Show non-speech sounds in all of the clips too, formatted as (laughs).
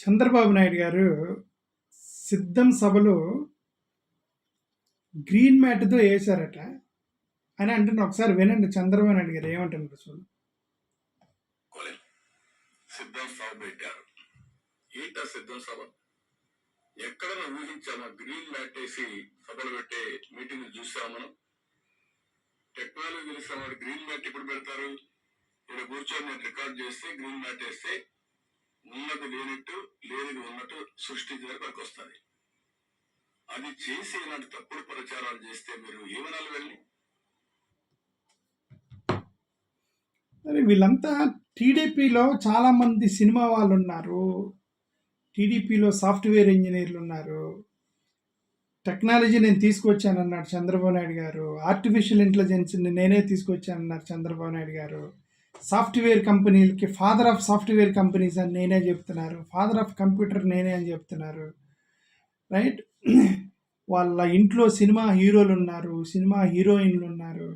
చంద్రబాబు నాయుడు గారు సిద్ధం సభలో గ్రీన్ మ్యాట్తో వేశారట. అని అంటున్నా. ఒకసారి వినండి. చంద్రబాబు నాయుడు గారు ఏమంటున్నారు చూడు. కోలే సిద్ధం సభ పెట్టారు. ఏంటా సిద్ధం సభ? ఎక్కడ ఊహించామా గ్రీన్ మ్యాట్ వేసి సభలు పెట్టే మీటింగ్ చూసాం మనం? టెక్నాలజీ తెలిసిన గ్రీన్ మ్యాట్ ఇప్పుడు పెడతారు? ఇక్కడ కూర్చొని నేను రికార్డ్ చేస్తే గ్రీన్ మ్యాట్ వేస్తే ఉన్నది లేనట్టు లేనిది ఉన్నట్టు సృష్టించడానికి పనికి వస్తుంది. అది చేసి ఇలాంటి తప్పుడు ప్రచారాలు చేస్తే మీరు ఏమనాలి వెళ్ళి అరే వీళ్ళంతా టీడీపీలో చాలామంది సినిమా వాళ్ళు ఉన్నారు. టీడీపీలో సాఫ్ట్వేర్ ఇంజనీర్లు ఉన్నారు. టెక్నాలజీ నేను తీసుకొచ్చానన్నాడు చంద్రబాబు నాయుడు గారు. ఆర్టిఫిషియల్ ఇంటెలిజెన్స్ నేనే తీసుకొచ్చానన్నారు చంద్రబాబు నాయుడు గారు. సాఫ్ట్వేర్ కంపెనీలకి ఫాదర్ ఆఫ్ సాఫ్ట్వేర్ కంపెనీస్ అని నేనే చెప్తున్నారు. ఫాదర్ ఆఫ్ కంప్యూటర్ నేనే అని చెప్తున్నారు. రైట్ (clears throat) వాళ్ళ ఇంట్లో సినిమా హీరోలు ఉన్నారు సినిమా హీరోయిన్లు ఉన్నారు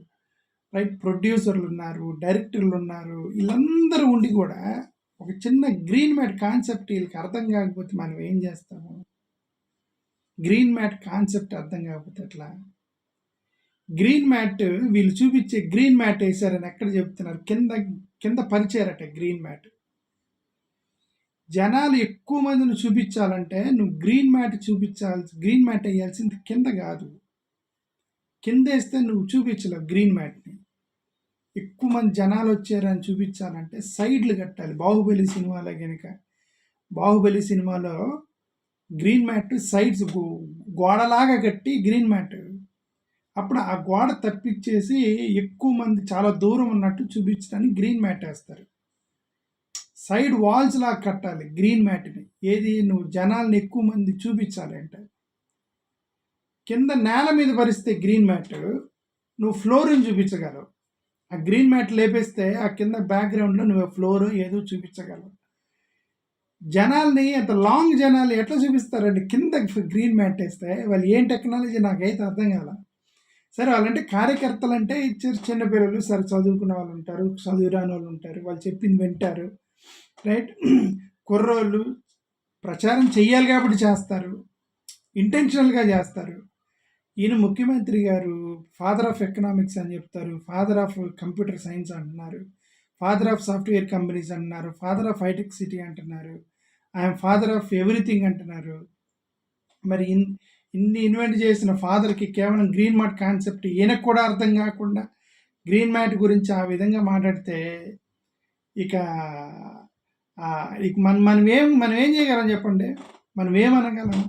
రైట్ ప్రొడ్యూసర్లు ఉన్నారు డైరెక్టర్లు ఉన్నారు. వీళ్ళందరూ ఉండి కూడా ఒక చిన్న గ్రీన్ మ్యాట్ కాన్సెప్ట్ వీళ్ళకి అర్థం కాకపోతే మనం ఏం చేస్తాము? గ్రీన్ మ్యాట్ కాన్సెప్ట్ అర్థం కాకపోతే ఎట్లా? గ్రీన్ మ్యాట్ వీళ్ళు చూపించే గ్రీన్ మ్యాట్ వేసారని ఎక్కడ చెప్తున్నారు? కింద కింద పరిచారట గ్రీన్ మ్యాట్ జనాలు ఎక్కువ మందిని చూపించాలంటే నువ్వు గ్రీన్ మ్యాట్ చూపించాల్సి గ్రీన్ మ్యాట్ వేయాల్సింది కింద కాదు. కింద వేస్తే నువ్వు చూపించలేవు గ్రీన్ మ్యాట్ని ఎక్కువ మంది జనాలు వచ్చారని చూపించాలంటే సైడ్లు కట్టాలి. బాహుబలి సినిమాలో కనుక బాహుబలి సినిమాలో గ్రీన్ మ్యాట్ సైడ్స్ గోడలాగా కట్టి గ్రీన్ మ్యాట్ అప్పుడు ఆ గోడ తప్పించేసి ఎక్కువ మంది చాలా దూరం ఉన్నట్టు చూపించడానికి గ్రీన్ మ్యాట్ వేస్తారు. సైడ్ వాల్స్ లాగా కట్టాలి గ్రీన్ మ్యాట్ని. ఏది నువ్వు జనాల్ని ఎక్కువ మంది చూపించాలి అంటే. కింద నేల మీద పరిస్తే గ్రీన్ మ్యాట్. నువ్వు ఫ్లోర్ని చూపించగలవు. ఆ గ్రీన్ మ్యాట్ లేపేస్తే ఆ కింద బ్యాక్గ్రౌండ్లో నువ్వు ఫ్లోర్ ఏదో చూపించగలవు. జనాల్ని అంత లాంగ్ జనాలు ఎట్లా చూపిస్తారండి? కింద గ్రీన్ మ్యాట్ వేస్తే వాళ్ళు ఏం టెక్నాలజీ నాకైతే అర్థం కాల. సరే వాళ్ళంటే కార్యకర్తలు అంటే ఇచ్చారు చిన్నపిల్లలు సరే చదువుకున్న వాళ్ళు ఉంటారు చదువురాని వాళ్ళు ఉంటారు వాళ్ళు చెప్పింది వింటారు రైట్ (clears throat) కుర్రోళ్ళు ప్రచారం చెయ్యాలి కాబట్టి చేస్తారు ఇంటెన్షనల్గా చేస్తారు. ఈయన ముఖ్యమంత్రి గారు ఫాదర్ ఆఫ్ ఎకనామిక్స్ అని చెప్తారు ఫాదర్ ఆఫ్ కంప్యూటర్ సైన్స్ అంటున్నారు ఫాదర్ ఆఫ్ సాఫ్ట్వేర్ కంపెనీస్ అంటున్నారు ఫాదర్ ఆఫ్ హైటెక్ సిటీ అంటున్నారు ఐఎమ్ ఫాదర్ ఆఫ్ ఎవ్రీథింగ్ అంటున్నారు. మరి ఇన్ ఇన్ని ఇన్వెంట్ చేసిన ఫాదర్కి కేవలం గ్రీన్ మ్యాట్ కాన్సెప్ట్ ఈయనకు కూడా అర్థం కాకుండా గ్రీన్ మ్యాట్ గురించి ఆ విధంగా మాట్లాడితే ఇక ఇక మన మనం ఏం మనం ఏం చేయగలం చెప్పండి? మనం ఏమనగలం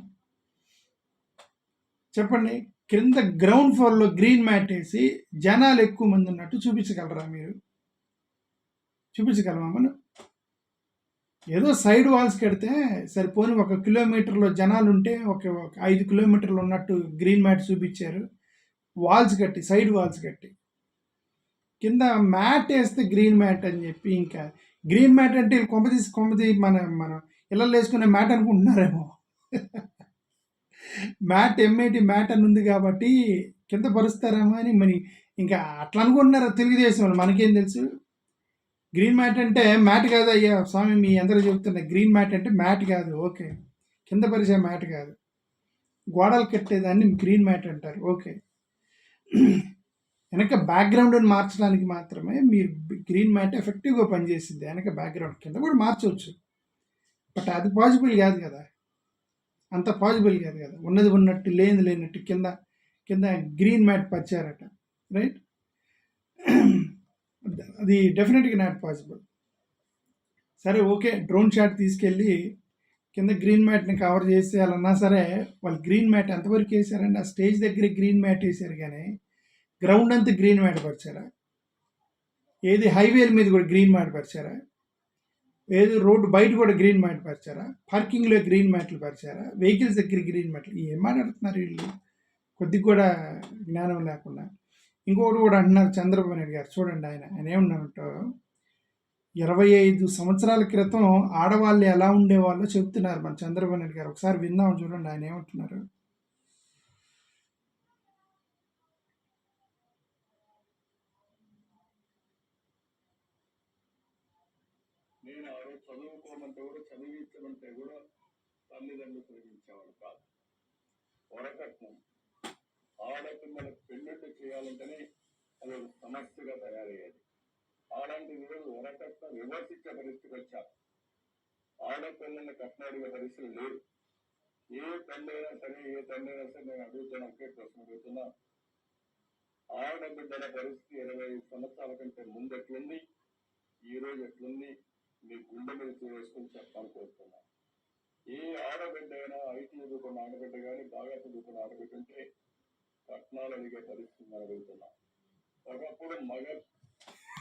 చెప్పండి. క్రింద గ్రౌండ్ ఫ్లోర్లో గ్రీన్ మ్యాట్ వేసి జనాలు ఎక్కువ మంది ఉన్నట్టు చూపించగలరా మీరు? చూపించగలమా మనం? ఏదో సైడ్ వాల్స్ కడితే సరిపోని ఒక కిలోమీటర్లో జనాలు ఉంటే ఒక ఒక ఐదు కిలోమీటర్లు ఉన్నట్టు గ్రీన్ మ్యాట్ చూపించారు. వాల్స్ కట్టి సైడ్ వాల్స్ కట్టి. కింద మ్యాట్ వేస్తే గ్రీన్ మ్యాట్ అని చెప్పి ఇంకా. గ్రీన్ మ్యాట్ అంటే కొమ్మతీసి కొమ్మది మన మన ఇళ్ళలో వేసుకునే మ్యాట్ అనుకుంటున్నారేమో. మ్యాట్ ఎంఏటి మ్యాట్ అని ఉంది కాబట్టి కింద పరుస్తారేమో అని మరి ఇంకా అట్లా అనుకుంటున్నారు తెలుగుదేశం వాళ్ళు? మనకేం తెలుసు? గ్రీన్ మ్యాట్ అంటే మ్యాట్ కాదు అయ్యా. స్వామి మీ అందరూ చెప్తున్నా గ్రీన్ మ్యాట్ అంటే మ్యాట్ కాదు. ఓకే. కింద పరిచే మ్యాట్ కాదు. గోడలు కట్టేదాన్ని గ్రీన్ మ్యాట్ అంటారు. ఓకే. వెనక బ్యాక్గ్రౌండ్ని మార్చడానికి మాత్రమే మీరు గ్రీన్ మ్యాట్ ఎఫెక్టివ్గా పనిచేసింది. వెనక బ్యాక్గ్రౌండ్ కింద కూడా మార్చవచ్చు. బట్ అది పాసిబుల్ కాదు కదా. అంత పాసిబుల్ కాదు కదా. ఉన్నది ఉన్నట్టు లేనిది లేనట్టు కింద కింద గ్రీన్ మ్యాట్ పరిచారట. రైట్ అది డెఫినెట్గా నాట్ పాసిబుల్ సరే ఓకే డ్రోన్ షాట్ తీసుకెళ్ళి కింద గ్రీన్ మ్యాట్ని కవర్ చేసేయాలన్నా సరే వాళ్ళు గ్రీన్ మ్యాట్ ఎంతవరకు వేసారండి? ఆ స్టేజ్ దగ్గర గ్రీన్ మ్యాట్ వేసారు కానీ గ్రౌండ్ అంతా గ్రీన్ మ్యాట్ పరిచారా? ఏది హైవేల మీద కూడా గ్రీన్ మ్యాట్ పరిచారా? ఏది రోడ్డు బయట కూడా గ్రీన్ మ్యాట్ పరిచారా? పార్కింగ్లో గ్రీన్ మ్యాట్లు పరిచారా? వెహికల్స్ దగ్గర గ్రీన్ మ్యాట్లు ఏం మాట్లాడుతున్నారు వీళ్ళు? కొద్దిగా కూడా జ్ఞానం లేకుండా. ఇంకోటి కూడా అంటున్నారు చంద్రబాబు నాయుడు గారు. చూడండి ఆయన. ఆయన ఏమన్నారంటో ఇరవై ఐదు సంవత్సరాల క్రితం ఆడవాళ్ళు ఎలా ఉండేవాళ్ళో చెప్తున్నారు మన చంద్రబాబు నాయుడు గారు. ఒకసారి విందాం చూడండి ఆయన ఏమంటున్నారు. నేను ఆ రోజు చదువుకోమంటే కూడా చదివించమంటే కూడా తల్లిదండ్రులు చదివించేవాడు కాదు. వరకట్నం. ఆడపిల్లల పెళ్ళిళ్ళు చేయాలంటేనే అది ఒక సమస్యగా తయారయ్యేది. అలాంటి ఈరోజు వరకట్నం విమర్శించే పరిస్థితికి వచ్చారు. ఆడపిల్లల్ని కట్నాడిగే పరిస్థితులు లేరు ఏ తండ్రి అయినా సరే ఏ తండ్రి అయినా సరే నేను అడుగుతున్నా ఒకే ప్రశ్న అడుగుతున్నా. ఆడబిడ్డల పరిస్థితి ఇరవై ఐదు సంవత్సరాల కంటే ముందు ఎట్లుంది? ఈ రోజు ఎట్లుంది? మీ గుండె మీద చేసుకుని చెప్పాలని కోరుతున్నా. ఏ ఆడబిడ్డ అయినా ఐటీ చదువుకున్న ఆడబిడ్డ కానీ బాగా చదువుకున్న ఆడబిడ్డ ఉంటే కట్నాలు అడిగే పరిస్థితి అడుగుతున్నా. ఒకప్పుడు మగ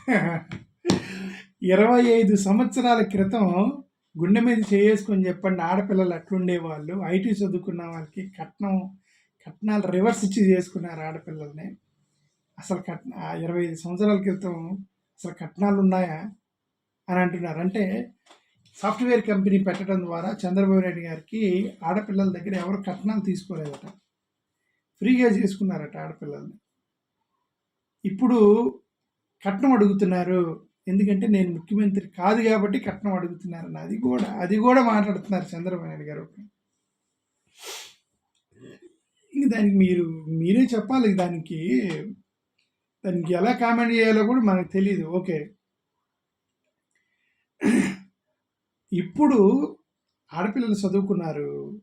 (laughs) ఇరవై ఐదు సంవత్సరాల క్రితం గుండె మీద చేసుకొని చెప్పండి ఆడపిల్లలు అట్లుండే వాళ్ళు ఐటీ చదువుకున్న వాళ్ళకి కట్నం కట్నాలు రివర్స్ ఇచ్చి చేసుకున్నారు ఆడపిల్లల్ని. అసలు కట్న ఇరవై ఐదు సంవత్సరాల క్రితం అసలు కట్నాలు ఉన్నాయా అని అంటున్నారు. అంటే సాఫ్ట్వేర్ కంపెనీ పెట్టడం ద్వారా చంద్రబాబు నాయుడు గారికి ఆడపిల్లల దగ్గర ఎవరు కట్నాలు తీసుకోలేదట. ఫ్రీగా చేసుకున్నారట ఆడపిల్లల్ని. ఇప్పుడు కట్నం అడుగుతున్నారు. ఎందుకంటే నేను ముఖ్యమంత్రి కాదు కాబట్టి కట్నం అడుగుతున్నారు అది కూడా అది కూడా మాట్లాడుతున్నారు చంద్రబాబు నాయుడు గారు. ఇంక దానికి మీరు మీరే చెప్పాలి దానికి. దానికి ఎలా కామెంట్ చేయాలో కూడా మనకు తెలియదు ఓకే. ఇప్పుడు ఆడపిల్లలు చదువుకున్నారు.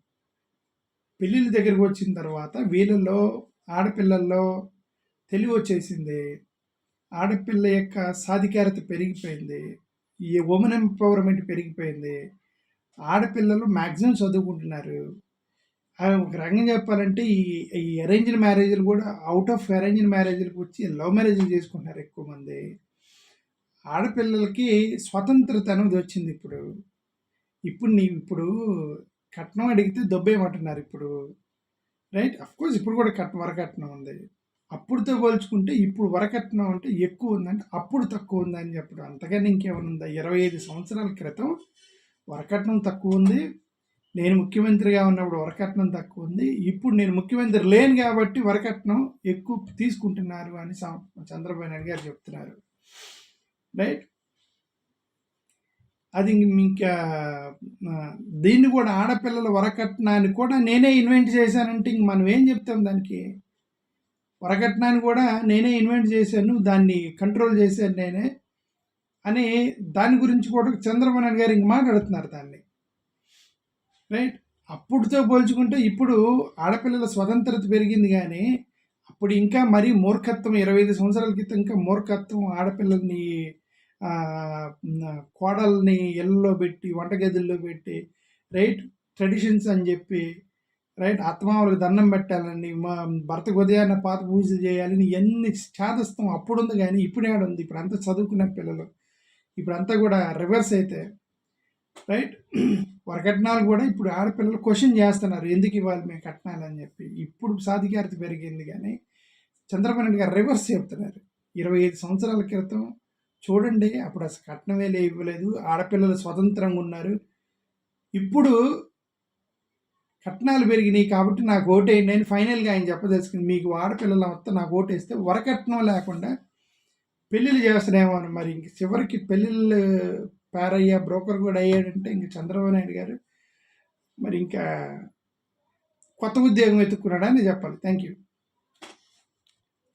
పెళ్ళిళ్ళ దగ్గరికి వచ్చిన తర్వాత వీళ్ళల్లో ఆడపిల్లల్లో తెలివి వచ్చేసింది. ఆడపిల్ల యొక్క సాధికారత పెరిగిపోయింది. ఈ ఉమెన్ ఎంపవర్మెంట్ పెరిగిపోయింది. ఆడపిల్లలు మ్యాక్సిమం చదువుకుంటున్నారు. ఒక రంగం చెప్పాలంటే ఈ ఈ అరేంజ్డ్ మ్యారేజ్లు కూడా అవుట్ ఆఫ్ అరేంజ్డ్ మ్యారేజ్లకు వచ్చి లవ్ మ్యారేజ్లు చేసుకుంటున్నారు ఎక్కువ మంది. ఆడపిల్లలకి స్వతంత్రత అనేది వచ్చింది ఇప్పుడు. ఇప్పుడు నీ ఇప్పుడు కట్నం అడిగితే దొబ్బేయమంటున్నారు ఇప్పుడు. రైట్ అఫ్ కోర్స్ ఇప్పుడు కూడా కట్నం వరకట్నం ఉంది. అప్పుడుతో పోల్చుకుంటే ఇప్పుడు వరకట్నం అంటే ఎక్కువ ఉందంటే అప్పుడు తక్కువ ఉందని చెప్పడం. అంతకన్నా ఇంకేమైనా ఉందా? ఇరవై ఐదు సంవత్సరాల క్రితం వరకట్నం తక్కువ ఉంది. నేను ముఖ్యమంత్రిగా ఉన్నప్పుడు వరకట్నం తక్కువ ఉంది. ఇప్పుడు నేను ముఖ్యమంత్రి లేను కాబట్టి వరకట్నం ఎక్కువ తీసుకుంటున్నారు అని చంద్రబాబు నాయుడు గారు చెప్తున్నారు. రైట్ అది ఇంకా దీన్ని కూడా ఆడపిల్లల వరకట్నాన్ని కూడా నేనే ఇన్వెంట్ చేశానంటే ఇంక మనం ఏం చెప్తాం దానికి? వరకట్నాన్ని కూడా నేనే ఇన్వెంట్ చేశాను దాన్ని కంట్రోల్ చేశాను నేనే అని దాని గురించి కూడా చంద్రబాబు నాయుడు గారు ఇంక మాట్లాడుతున్నారు దాన్ని. రైట్? అప్పుడుతో పోల్చుకుంటే ఇప్పుడు ఆడపిల్లల స్వతంత్రత పెరిగింది కానీ అప్పుడు ఇంకా మరీ మూర్ఖత్వం ఇరవై ఐదు సంవత్సరాల క్రితం ఇంకా మూర్ఖత్వం ఆడపిల్లల్ని కోడల్ని ఇళ్ళలో పెట్టి వంటగదుల్లో పెట్టి రైట్ ట్రెడిషన్స్ అని చెప్పి రైట్ అత్తమామలకు దండం పెట్టాలని మా భర్తకు ఉదయాన్నే పాత పూజలు చేయాలని ఎన్ని చేదస్తాం అప్పుడు ఉంది కానీ ఇప్పుడు ఏడ ఉంది? ఇప్పుడు అంతా చదువుకున్న పిల్లలు. ఇప్పుడు అంతా కూడా రివర్స్ అయితే రైట్ వరకట్నాలు కూడా ఇప్పుడు ఆడపిల్లలు క్వశ్చన్ చేస్తున్నారు. ఎందుకు ఇవ్వాలి మేము కట్నాలు అని చెప్పి. ఇప్పుడు సాధికారత పెరిగింది కానీ చంద్రబాబు నాయుడు గారు రివర్స్ చెప్తున్నారు. ఇరవై ఐదు సంవత్సరాల క్రితం చూడండి అప్పుడు అసలు కట్నమే లేవలేదు ఇవ్వలేదు. ఆడపిల్లలు స్వతంత్రంగా ఉన్నారు. ఇప్పుడు కట్నాలు పెరిగినాయి కాబట్టి నాకు ఓటేయండి అని ఫైనల్గా ఆయన చెప్పదలుచుకుని మీకు ఆడపిల్లల మొత్తం నాకు ఓటేస్తే వరకట్నం లేకుండా పెళ్ళిళ్ళు చేస్తున్నామో అని. మరి ఇంక చివరికి పెళ్ళిళ్ళు పారయ్యా బ్రోకర్ కూడా అయ్యాడంటే ఇంక చంద్రబాబు నాయుడు గారు మరి ఇంకా కొత్త ఉద్యోగం వెతుక్కున్నాడని చెప్పాలి. Thank you.